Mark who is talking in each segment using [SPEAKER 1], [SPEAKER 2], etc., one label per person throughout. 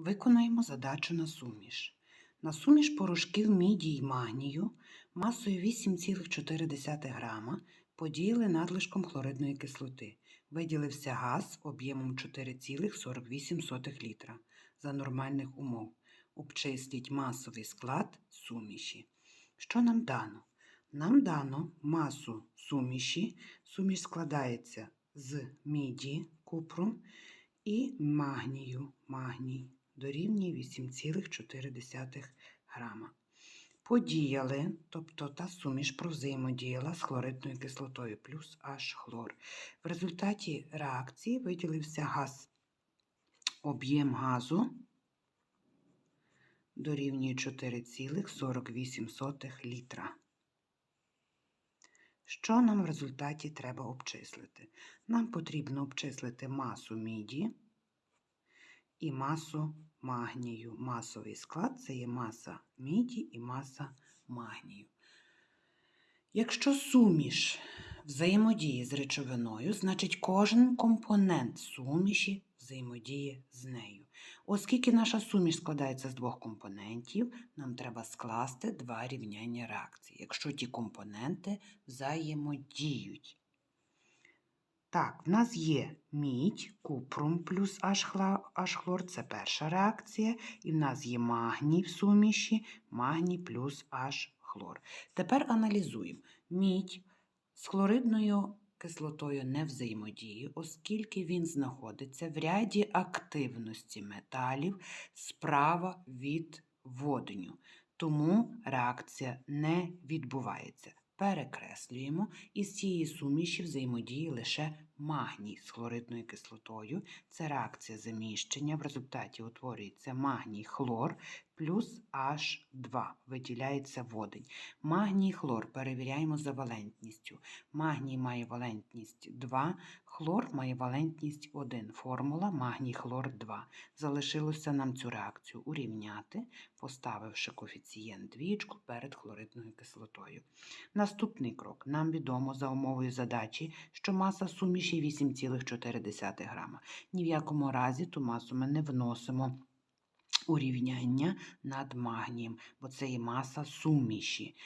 [SPEAKER 1] Виконаємо задачу на суміш. На суміш порошків міді й магнію масою 8,4 грама подіяли надлишком хлоридної кислоти. Виділився газ об'ємом 4,48 літра за нормальних умов. Обчисліть масовий склад суміші. Що нам дано? Нам дано масу суміші. Суміш складається з міді, купру і магнію, магній дорівнює 8,4 грама. Подіяли, тобто та суміш провзаємодіяла з хлоридною кислотою плюс H хлор. В результаті реакції виділився газ. Об'єм газу дорівнює 4,48 літра. Що нам в результаті треба обчислити? Нам потрібно обчислити масу міді і масу магнію. Масовий склад це є маса міді і маса магнію. Якщо суміш взаємодіє з речовиною, значить кожен компонент суміші взаємодіє з нею. Оскільки наша суміш складається з двох компонентів, нам треба скласти два рівняння реакції, якщо ті компоненти взаємодіють. Так, в нас є мідь, купрум плюс H-хлор, це перша реакція, і в нас є магній в суміші, магній плюс H-хлор. Тепер аналізуємо. Мідь з хлоридною кислотою не взаємодіє, оскільки він знаходиться в ряді активності металів справа від водню. Тому реакція не відбувається. Перекреслюємо, і з цієї суміші взаємодії лише магній з хлоридною кислотою. Це реакція заміщення. В результаті утворюється магній хлор плюс H2, виділяється водень. Магній хлор перевіряємо за валентністю. Магній має валентність 2, хлор має валентність 1. Формула магній хлор 2. Залишилося нам цю реакцію урівняти, поставивши коефіцієнт двічку перед хлоридною кислотою. Наступний крок. Нам відомо за умовою задачі, що маса суміші 8,4 грама. Ні в якому разі ту масу ми не вносимо урівняння над магнієм, бо це є маса суміші.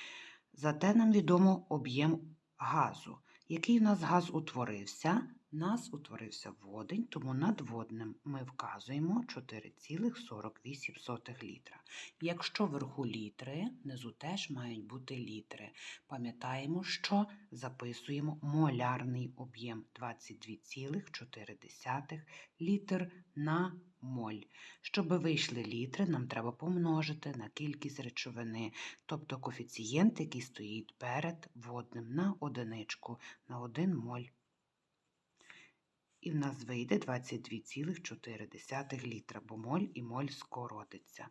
[SPEAKER 1] Зате нам відомо об'єм газу. Який у нас газ утворився? Нас утворився водень, тому над водним ми вказуємо 4,48 літра. Якщо вверху літри, внизу теж мають бути літри. Пам'ятаємо, що записуємо молярний об'єм 22,4 літр на моль. Щоб вийшли літри, нам треба помножити на кількість речовини, тобто коефіцієнт, який стоїть перед водним на одиничку, на 1 моль. І в нас вийде 22,4 літра, бо моль і моль скоротиться.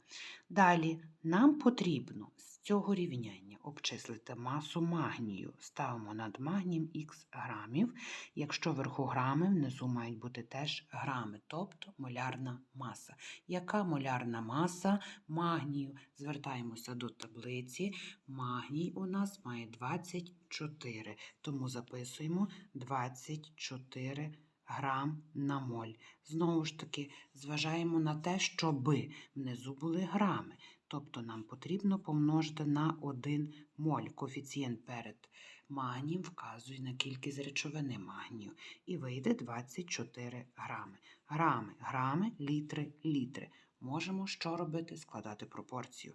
[SPEAKER 1] Далі нам потрібно з цього рівняння обчислити масу магнію. Ставимо над магнієм х грамів. Якщо вверху грами, внизу мають бути теж грами, тобто молярна маса. Яка молярна маса магнію? Звертаємося до таблиці. Магній у нас має 24, тому записуємо 24 грам на моль. Знову ж таки, зважаємо на те, щоб внизу були грами. Тобто нам потрібно помножити на 1 моль. Коефіцієнт перед магнієм вказує на кількість речовини магнію. І вийде 24 грами. Грами, грами, літри, літри. Можемо що робити? Складати пропорцію.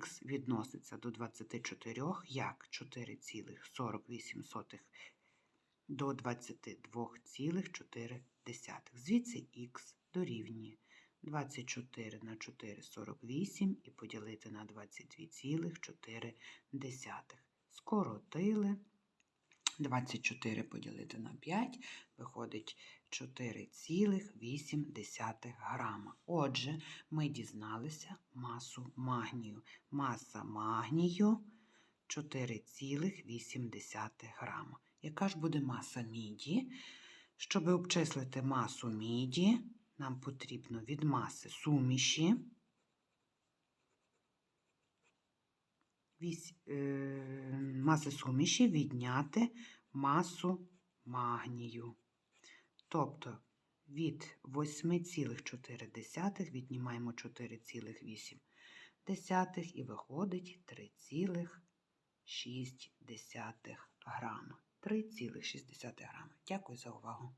[SPEAKER 1] Х відноситься до 24 як 4,48 до 22,4. Звідси х дорівнює 24 на 4 – 48 і поділити на 22,4. Скоротили. 24 поділити на 5 виходить 4,8 грама. Отже, ми дізналися масу магнію. Маса магнію 4,8 грама. Яка ж буде маса міді? Щоб обчислити масу міді, нам потрібно від маси суміші маси суміші відняти масу магнію. Тобто Від 8,4 віднімаємо 4,8 і виходить 3,6 грама. 3,6 грами. Дякую за увагу.